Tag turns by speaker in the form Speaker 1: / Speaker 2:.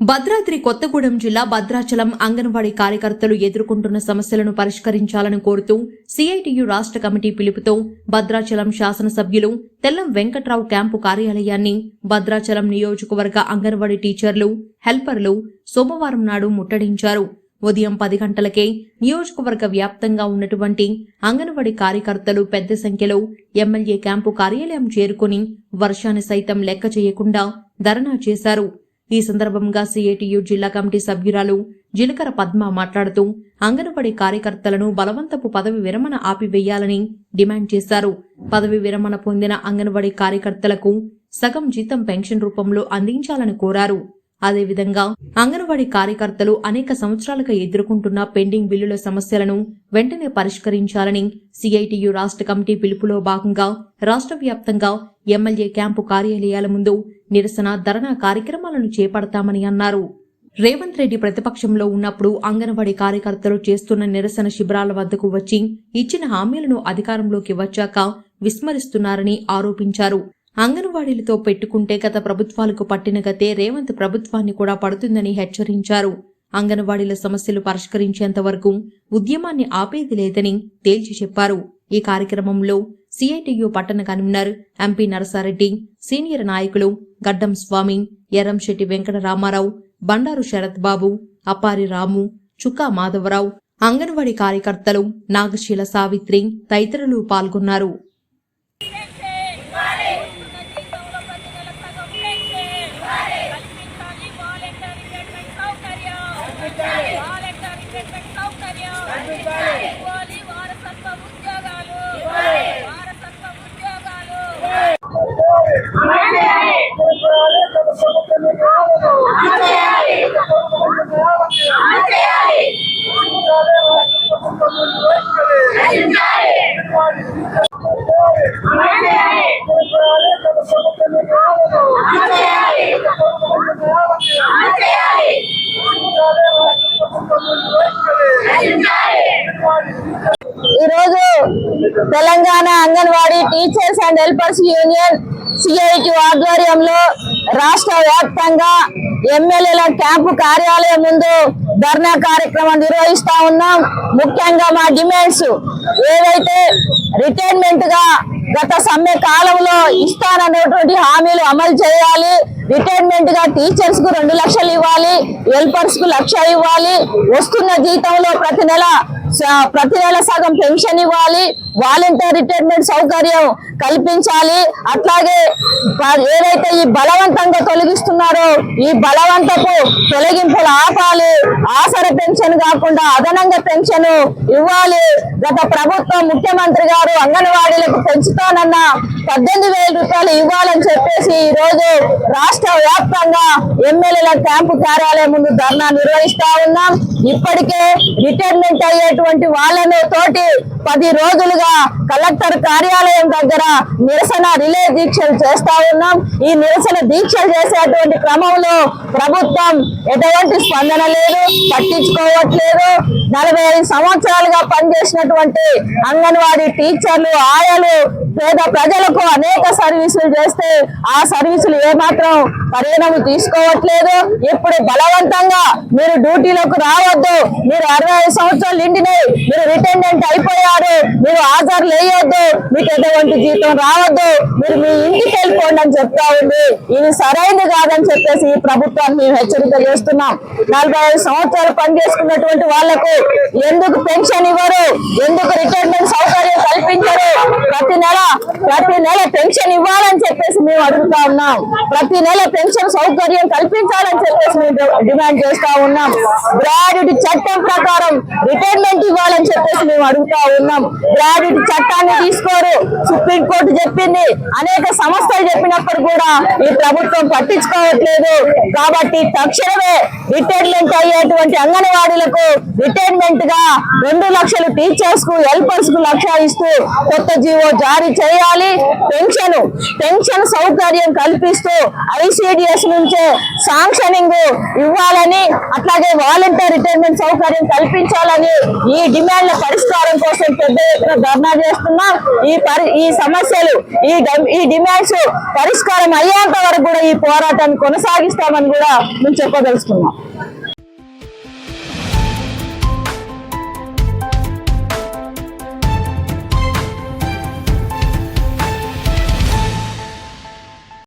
Speaker 1: భద్రాద్రి కొత్తగూడెం జిల్లా భద్రాచలం అంగన్వాడీ కార్యకర్తలు ఎదుర్కొంటున్న సమస్యలను పరిష్కరించాలని కోరుతూ సిఐటియు రాష్ట్ర కమిటీ పిలుపుతో భద్రాచలం శాసనసభ్యులు తెల్లం వెంకట్రావు క్యాంపు కార్యాలయాన్ని భద్రాచలం నియోజకవర్గ అంగన్వాడీ టీచర్లు హెల్పర్లు సోమవారం నాడు ముట్టడించారు. ఉదయం పది గంటలకే నియోజకవర్గ వ్యాప్తంగా ఉన్నటువంటి అంగన్వాడీ కార్యకర్తలు పెద్ద సంఖ్యలో ఎమ్మెల్యే క్యాంపు కార్యాలయం చేరుకుని వర్షాన్ని సైతం లెక్క చేయకుండా ధర్నా చేశారు. ఈ సందర్భంగా సిఐటియు జిల్లా కమిటీ సభ్యురాలు జిలకర పద్మ మాట్లాడుతూ అంగన్వాడీ కార్యకర్తలను బలవంతపు పదవి విరమణ ఆపివేయాలని డిమాండ్ చేశారు. పదవి విరమణ పొందిన అంగన్వాడీ కార్యకర్తలకు సగం జీతం పెన్షన్ రూపంలో అందించాలని కోరారు. అదేవిధంగా అంగన్వాడీ కార్యకర్తలు అనేక సంవత్సరాలుగా ఎదుర్కొంటున్న పెండింగ్ బిల్లుల సమస్యలను వెంటనే పరిష్కరించాలని సిఐటియు రాష్ట్ర కమిటీ పిలుపులో భాగంగా రాష్ట్ర వ్యాప్తంగా ఎమ్మెల్యే క్యాంపు కార్యాలయాల ముందు నిరసన ధర్నా కార్యక్రమాలను చేపడతామని అన్నారు. రేవంత్ రెడ్డి ప్రతిపక్షంలో ఉన్నప్పుడు అంగన్వాడీ కార్యకర్తలు చేస్తున్న నిరసన శిబిరాల వద్దకు వచ్చి ఇచ్చిన హామీలను అధికారంలోకి వచ్చాక విస్మరిస్తున్నారని ఆరోపించారు. అంగన్వాడీలతో పెట్టుకుంటే గత ప్రభుత్వాలకు పట్టిన గతే రేవంత్ ప్రభుత్వాన్ని కూడా పడుతుందని హెచ్చరించారు. అంగన్వాడీల సమస్యలు పరిష్కరించేంత వరకు ఉద్యమాన్ని ఆపేది లేదని తేల్చి చెప్పారు. ఈ కార్యక్రమంలో సిఐటియు పట్టణ కన్వీనర్ ఎంపీ నరసారెడ్డి సీనియర్ నాయకులు గడ్డం స్వామి ఎర్రంశెట్టి వెంకట రామారావు బండారు శరత్ బాబు అపారి రాము చుక్కా మాధవరావు అంగన్వాడీ కార్యకర్తలు నాగశీల సావిత్రి తదితరులు పాల్గొన్నారు.
Speaker 2: Telangana anganwadi teachers and helpers union CIT ఆధ్వర్యంలో రాష్ట్ర వ్యాప్తంగా ఎమ్మెల్యేల క్యాంపు కార్యాలయం ముందు ధర్నా కార్యక్రమం నిర్వహిస్తా ఉన్నాం. ముఖ్యంగా మా డిమాండ్స్ ఏవైతే రిటైర్మెంట్గా గత సమ్మె కాలంలో ఇస్తానన్నటువంటి హామీలు అమలు చేయాలి. రిటైర్మెంట్గా టీచర్స్కు రెండు లక్షలు ఇవ్వాలి హెల్పర్స్కు లక్ష ఇవ్వాలి. వస్తున్న జీతంలో ప్రతి నెల ప్రతి నెల సగం పెన్షన్ ఇవ్వాలి వాలంటీర్ రిటైర్మెంట్ సౌకర్యం కల్పించాలి. అట్లాగే ఏదైతే ఈ బలవంతంగా తొలగిస్తున్నారో ఈ బలవంతపు తొలగింపులు ఆపాలి. ఆసర పెన్షన్ కాకుండా అదనంగా పెన్షన్ ఇవ్వాలి. గత ప్రభుత్వం ముఖ్యమంత్రి గారు అంగన్వాడీలకు పెంచుతానన్న పద్దెనిమిది వేల రూపాయలు ఇవ్వాలని చెప్పేసి ఈ రోజు రాష్ట్ర వ్యాప్తంగా ఎమ్మెల్యేల క్యాంపు కార్యాలయం ముందు ధర్నా నిర్వహిస్తా ఉన్నాం. ఇప్పటికే రిటైర్మెంట్ అయ్యేటువంటి వాళ్ళను తోటి పది రోజులుగా కలెక్టర్ కార్యాలయం దగ్గర నిరసన రిలే దీక్షలు చేస్తా ఉన్నాం. ఈ నిరసన దీక్షలు చేసేటువంటి క్రమంలో ప్రభుత్వం ఎటువంటి స్పందన లేదు పట్టించుకోవట్లేదు. నలభై ఐదు సంవత్సరాలుగా పనిచేసినటువంటి అంగన్వాడీ టీచర్లు ఆయలు పేద ప్రజలకు అనేక సర్వీసులు చేస్తే ఆ సర్వీసులు ఏమాత్రం పరిణామం తీసుకోవట్లేదు. ఇప్పుడు బలవంతంగా మీరు డ్యూటీలోకి రావద్దు. మీరు అరవై ఐదు సంవత్సరాలు నిండినాయి మీరు రిటైర్మెంట్ అయిపోయారు. మీరు హాజరు లేయొద్దు. మీకు ఎటువంటి జీతం రావద్దు. మీరు మీ ఇంటికి వెళ్ళిపోండి అని చెప్తా ఉంది. ఇది సరైనది కాదని చెప్పేసి ఈ ప్రభుత్వాన్ని మేము హెచ్చరిక చేస్తున్నాం. నలభై ఐదు సంవత్సరాలు పనిచేసుకున్నటువంటి వాళ్ళకు ఎందుకు పెన్షన్ ఇవ్వరు? ఎందుకు రిటైర్మెంట్ సౌకర్యం కల్పించరు? ప్రతి నెల ప్రతి నెల పెన్షన్ ఇవ్వాలని చెప్పేసి మేము అడుగుతా ఉన్నాం. ప్రతి నెల పెన్షన్ సౌకర్యం కల్పించాలని చెప్పేసి మేము డిమాండ్ చేస్తా ఉన్నాం. గ్రాడ్యుటీ చట్టం ప్రకారం రిటైర్మెంట్ ఇవ్వాలని చెప్పేసి మేము అడుగుతా ఉన్నాం. గ్రాడ్యుటీ చట్టాన్ని తీసుకో సుప్రీం కోర్టు చెప్పింది. అనేక సంస్థలు చెప్పినప్పుడు కూడా ఈ ప్రభుత్వం పట్టించుకోవట్లేదు. కాబట్టి తక్షణమే రిటైర్మెంట్ అయ్యేటువంటి అంగన్వాడీలకు రిటైర్మెంట్గా రెండు లక్షలు టీచర్స్కు హెల్పర్స్కు లక్ష ఇస్తూ కొత్త జీవో జారీ చేయాలి. పెన్షన్ పెన్షన్ సౌకర్యం కల్పిస్తూ ఐసిడిఎస్ నుంచే శాంక్షనింగ్ ఇవ్వాలని అట్లాగే వాలంటీర్ రిటైర్మెంట్ సౌకర్యం కల్పించాలని ఈ డిమాండ్ల పరిష్కారం కోసం పెద్ద ఎత్తున ధర్నా చేస్తున్నాం. ఈ పరి ఈ సమస్యలు ఈ ఈ డిమాండ్స్ పరిష్కారం అయ్యేంత వరకు కూడా ఈ పోరాటాన్ని కొనసాగిస్తామని కూడా మేము చెప్పదలుచుకున్నాం.